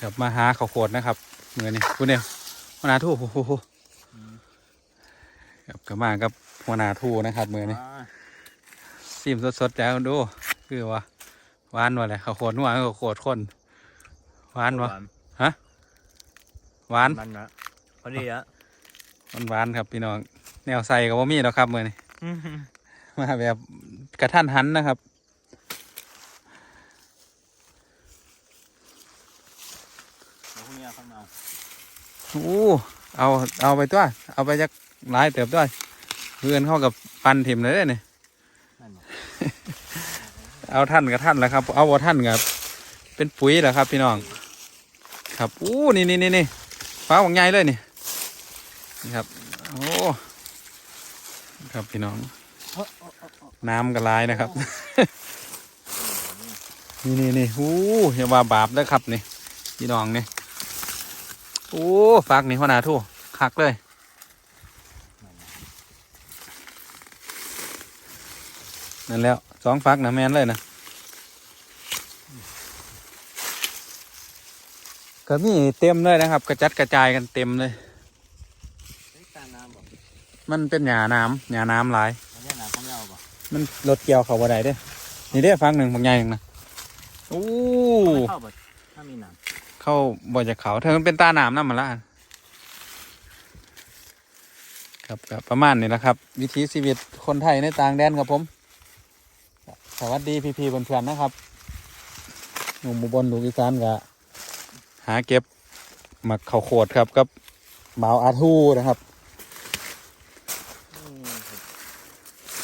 กลับมาหาข้าวโพดนะครับเมื่อนี้คุณเนี่ยหัวหน้าทู่โอ้โหกลับกลับมากับหัวหน้าทู่นะครับเมื่อนี้อ่าซิมสดๆแล้วดูคือว่าหวานวะเลยข้าวโพดนัวข้าวโพดข้นหวานวะหวานมันนะพอดีอะมันหวานครับพี่น้องแนวใส่กับว่ามีแล้วครับเมื่อนี้มาแบบกระทันหันนะครับ เดี๋ยวพรุ่งนี้เอาข้างนอก โอ้เอาเอาไปตัวเอาไปจากหลายเติบด้วยเพื่อนเข้ากับปันถิ่มเลยเด้อนี่นั่นบอกเอาท่านกับท่านแหล้วครับ เอาว่าท่านกับเป็นปุ๋ยแหละครับ พี่น้อง ครับอู้นี่นี่นี่นี่ฟ้าหวังใหญ่เลยนี่นี่ครับโอ้ครับพี่น้อง น้ำกระลายนะครับ นี่นี่นี่อู้อย่าว่าบาปเลยครับนี่พี่น้องนี่ โอ้ฝากนี่หัวหน้าทู่คักเลยนั่นแล้วสองฟักนะแมนเลยนะก็มีเต็มเลยนะครับ กระจัดกระจายกันเต็มเลยเฮ้ยตาน้ำบอกมันเป็นหยาน้ำหยาน้ำหลายอันนี้น้ำข้างนอกบอกมันรถเกี่ยวเขาบ่ได้เด้อนี่เด้อฟังหนึ่งบางใหญ่หนึ่งนะโอ้ไม่เข้าบ่ถ้ามีน้ เข้าบ่อจากเขาเธอมันเป็นตาหนามนั่นมาละครับครับประมาณนี้แหละครับ วิถีชีวิตคนไทยในต่างแดนครับผม สวัสดีพี่ๆเพื่อนๆนะครับหนุ่มอุบลลูกอีสานก็หาเก็บหมักข้าวโขดครับกับบ่าวอาทูนะครับำอืม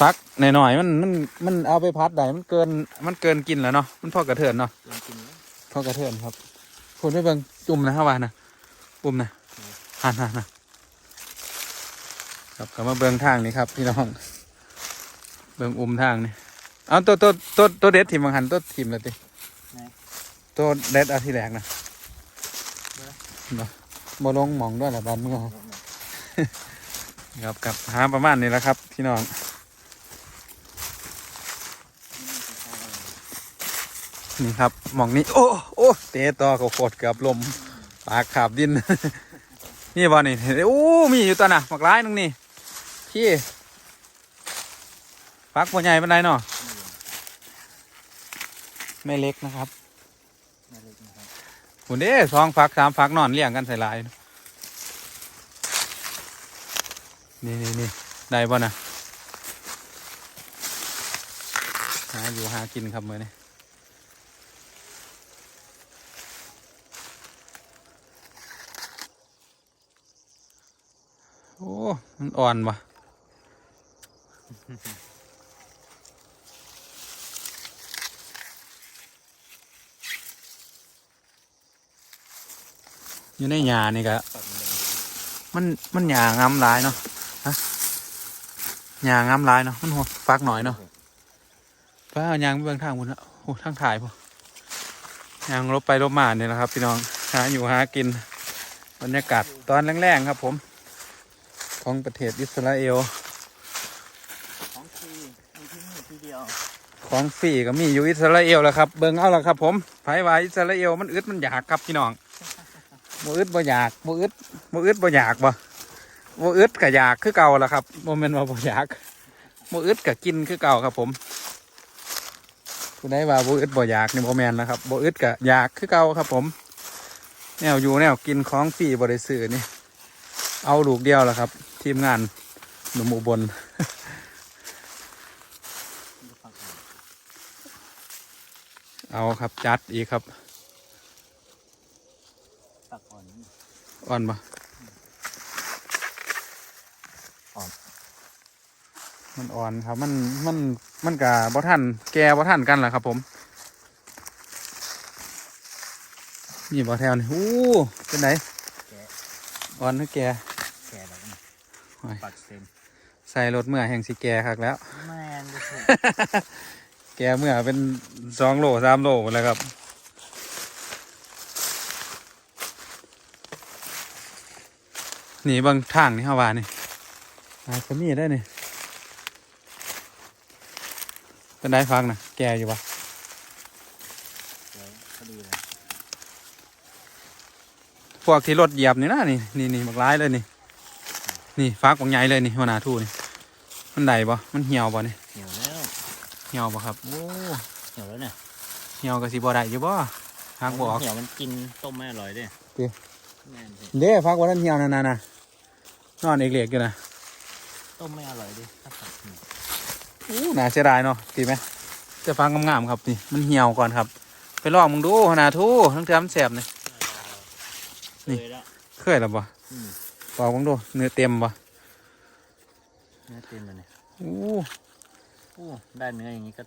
ฟักหน่อยๆมันมันมันเอาไปพัดได้มันเกินมันเกินกินแล้วเนาะมันพอกระเทินเนาะกินกินแล้วพอกระเทินครับ คุณไม่เบิ่งจุ่มนะครับว่านะปุ่มนะหันหันนะครับกลับมาเบิ่งทางนี้ครับ พี่น้อง เบิ่งอุ้มทางนี่เอาตัวตัวตัวตัวเด็ดถิ่มบางหันตัวถิ่มเลยติไหนตัวเด็ดเอาที่แรกนะบ่บ่ลงหมองด้วยแหละบ้านเมื่อครับกับหาประมาณนี้แหละครับพี่น้อง นี่ครับมองนี้ โอ้โอ้เตะต่อเขาโคตรเกือบลมปากขาบดิน นี่บอนี่โอ้มีอยู่ตัวน่ะหมากร้ายนึงนี่พี่ฟักบัวใหญ่เป็นไรเนาะไม่เล็กนะครับไม่เล็กนะครับคุณเด้สองฟักสามฟักนอนเลี้ยงกันใส่ลาย นี่นี่นี่ได้บ่นะหาอยู่หากินครับมือนี่โอ้ มันอ่อนวะอยู่ในหญ้านี่ก็ปัดมันมันมันหางามหลายเนาะฮะหยางามหลายเนาะมันหัวฟักหน่อยเนาะป้าเอายางไปเบื้องทางบนแล้วโอ้ทางถ่ายพอยางลบไปลบมาเนี่ยแหละครับ พี่น้องหาอยู่หากินบรรยากาศตอนแรงๆครับผม ของประเทศอิสราเอล ของฟรีมีที่นี่ทีเดียว ของฟรีก็มีอยู่อิสราเอลแหล้วครับ เบิ่งเอาละครับ ผมไผว่าอิสราเอลมันอึดมันอยากครับพี่น้องบ่อึดบ่อยากบ่อึดบ่อึดบ่อยากบ่บ่อึดก็อยากคือเก่าละครับบ่แม่นว่าบ่อยากบ่อึดก็กินคือเก่าครับ ผมผู้ใดว่าบ่อึดบ่อยากนี่บ่แม่นนะครับบ่อึดก็อยากคือเก่าครับ ผม แนวอยู่แนวกินของฟรีบ่ได้ซื้อนี่เอาลูกเดียวละครับ ทีมงานหนุ่มอุบลเอาครับจัดอีกครับตักอ่อนอ่อนปะอ่อน มันอ่อนครับ มันมันมันกะบ่ท่านแกบ่ท่านกันแหละครับ ผมนี่บ่แถวนี่อู้เป็นไหนอ่อนหรือแก แกะแบบนี้ โอ้ย ปัดเซนใส่รถเมื่อแห่งสิแกคักแล้ว แม่นดูสิแกเมื่อเป็นสองโลสามโลหมดแล้วครับ นี่เบางทางนี่ฮาวานี่อาจจะมีได้นี่เป็นได้ฟังนะแกอยู่ปะเดี๋ยวพอดีเลยพวกที่รถเหยียบนี่นะนี่นี่นี่บักร้ายเลยนี่ นี่ฟักบักใหญ่เลยนี่หัวหน้าทูนี่มันได้ปะมันเหี่ยวปะนี่เหี่ยวแล้วเหี่ยวปะครับโอ้เหี่ยวแล้วเนี่ยเหี่ยวก็สิบ่ได้อยู่บ่ฟักบ่ออกเหี่ยวมันกินต้มไม่อร่อยเด้จริงแม่นสิเด้ฟักว่าท่านเหี่ยวนั่นน่ะนะนอนเอกเล็กอยู่นะต้มไม่อร่อยเดิถ้าผัดนี่อู้น่าเสียดายเนาะตีไหมจะฟังงามๆครับนี่มันเหี่ยวก่อนครับ ไปลองมึงดูหัวหน้าทูทั้งเทือมันแสบนี่นี่เคยแล้วเคยหรอบ่อืม บอกมึงดูเนื้อเต็มบ่เนื้อเต็มเลยเนี่ยอู้โอ้ได้เนื้ออย่างนี้ก็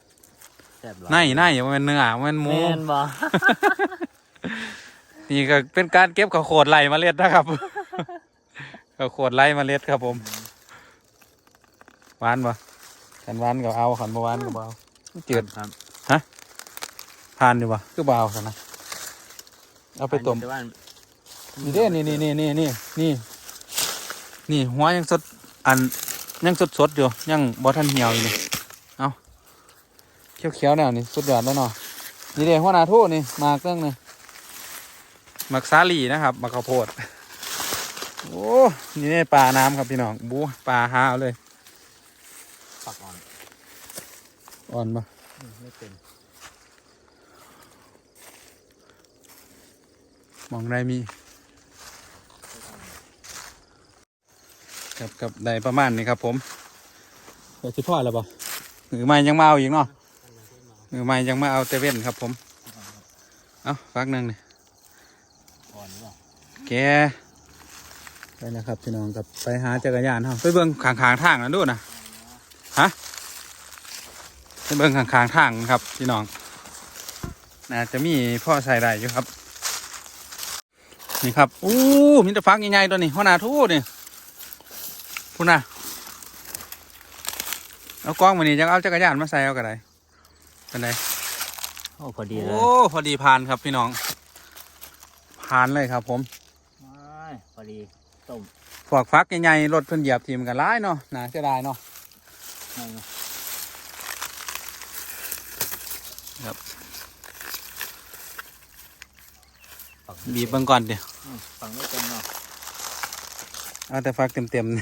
แซ่บหลายในในมันเป็นเนื้อมันเป็นหมู แม่นบ่ นี่ก็เป็นการเก็บข้าวโพดไล่เมาเล็ดนะครับ ข้าวโพดไล่เมาเล็ดครับผมหวานบ่ขันหวานก็เอาขันบ่หวานก็บ่เอาจืดครับทานดีบ่คือบ่เอาซะนะเอาไปต้มแต่ว่านี่เด้นี่นี่นี่นี่นี่นี่ นี่หัวยังสดอันยังสดสดๆอยู่ยังบ่ทันเหี่ยวอยู่นี่เอาเขียวเขียวๆแนวนี่สุดยอดแล้วเนาะนี่เด้หัวหน้าทูนี่หมากเรื่องนี่หมักสาลีนะครับหมักข้าวโพดโอ้นี่เด้ปลาน้ำครับพี่น้องบูปลาหาเอาเลยฝักอ่อนอ่อนปะอืมไม่เป็นมองได้มี กับกับได้ประมาณนี้ครับ ผมเดี๋ยวสิพ่อแล้วปะหรือไม่ยังมาเอาอีกเนาะมือใหม่ยังมาเอาเตเว่นครับ ผมเอาฟักหนึ่งนี่อ่อนหรือเปล่าแกไปนะครับพี่น้องกับไปหาจักรยานเฮาไปเบิ่งข้างๆทางนั่นดูนะฮะไปเบิ่งข้างๆทางครับพี่น้องน่าจะมีพ่อใส่ได้อยู่ครับ นี่ครับอู้มีแต่ฟักใหญ่ๆตัวนี้หัวหน้าทูนี่ พูดนะเอากล้องมานี่จะเอาจักรยานมาใส่เอากระไดเป็นไดโอ้พอดีเลยโอ้พอดีผ่านครับพี่น้องผ่านเลยครับ ผมไม่พอดีต้มฝอกฟักใหญ่ๆรถเพิ่นเหยียบทีมกันร้ายเนาะน่าเสียดายเนาะนั่นไงครับฝักบีบเบิ่งก่อนเดี๋ยวอืมฝังไม่เป็นเนาะ เอาแต่ฟักเต็มๆ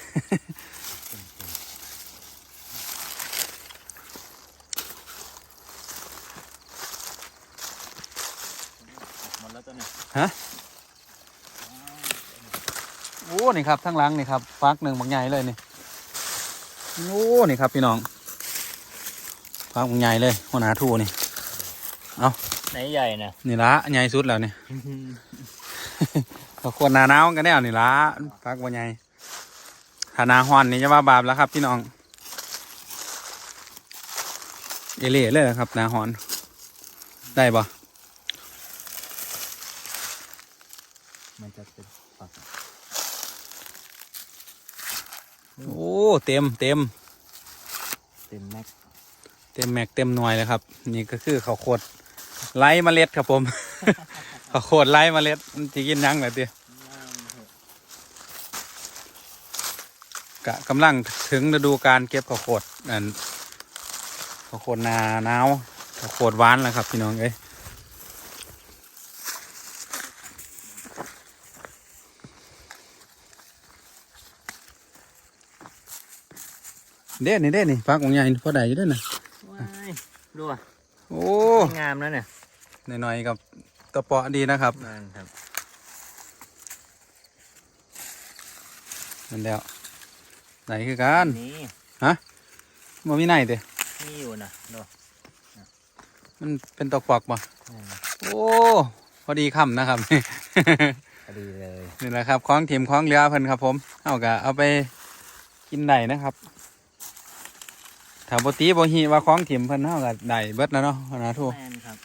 หมดแล้วตัวนี้โอ้นี่ครับทั้งหลังนี่ครับฟักหนึ่งบางใหญ่เลยนี่โอ้นี่ครับพี่น้องฟักบางใหญ่เลยหัวหน้าทูนี่ไหนใหญ่นะนี่ละใหญ่สุดแล้วนี่ ข้าวโพดหนาหนาวกันแน่นี่ละฟักบางใหญ่ถ้าหนาฮ้อนนี่จะว่าบาปแล้วครับพี่น้อง เอเล่เลยนะครับหนาฮ้อน ได้ปะมันจะเป็นฝักโอ้เต็มเต็มเต็มแม็กเต็มแม็กเต็มหน่วยเลยครับ นี่ก็คือข้าวโพดไร้เมล็ดครับผมข้าวโพดไร้เมล็ดมันจะกินหยังไงเดีย กะกำลังถึงฤดูการเก็บข้าวโพดอันข้าวโพดนาหนาวข้าวโพดหวานแล้วครับ พี่น้องเอ้ยเด่นนี่เด่นนี่ฟักของใหญ่พอได้อยู่เด้อนะว้ายดูอะโอ้งามแล้วเนี่ยหน่อยๆกับตะเปาะดีนะครับนั่นครับนั่นแล้ว ไหนคือการนี่มันมีไหนเด้นี่อยู่นะดูมันเป็นตะควักบ่นั่นนะโอ้พอดีคำนะครับพอดีเลยนี่แหละครับคล้องถิ่มคล้องเรือเพิ่นครับ ผมเอากะเอาไปกินได้นะครับถ้าปกติบ่ฮีว่าคล้องถิ่มเพิ่นเฮาก็ได้เบิดแล้วเนาะนะทุกแม่นครับ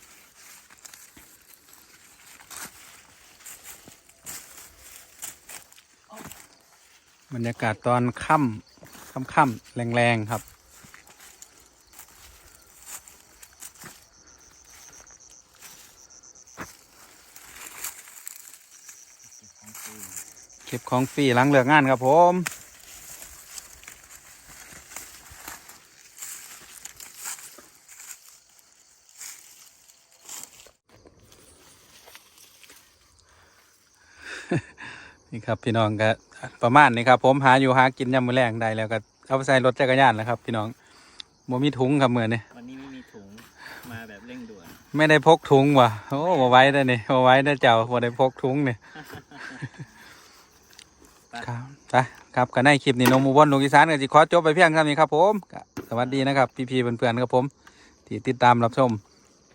บรรยากาศตอนค่ำค่ำค่ำๆแรงๆครับ เก็บของฟรีหลังเลิกงานครับผมนี่ครับพี่น้องก็ ประมาณนี้ครับ ผมหาอยู่หากินยามมื้อแรงได้แล้วก็เอาไปใส่รถจักรยานแล้วครับ พี่น้องบ่มีถุงครับมื้อนี้วันนี้ไม่มีถุงมาแบบเร่งด่วนไม่ได้พกถุงว่ะโอ้บ่ไว้ได้อนี่บ่ไว้ได้อเจ้าบ่ได้พกถุงนี่ครับไปครับก็ในคลิปนี้นมหมูบอนลูกอีสานก็สิขอจบไปเพียงเท่านี้ครับ ผมก็สวัสดีนะครับ พี่ๆเพื่อนๆครับผม ที่ติดตามรับชม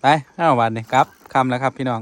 ไปเอาวันนี้ครับคำแล้วครับพี่น้อง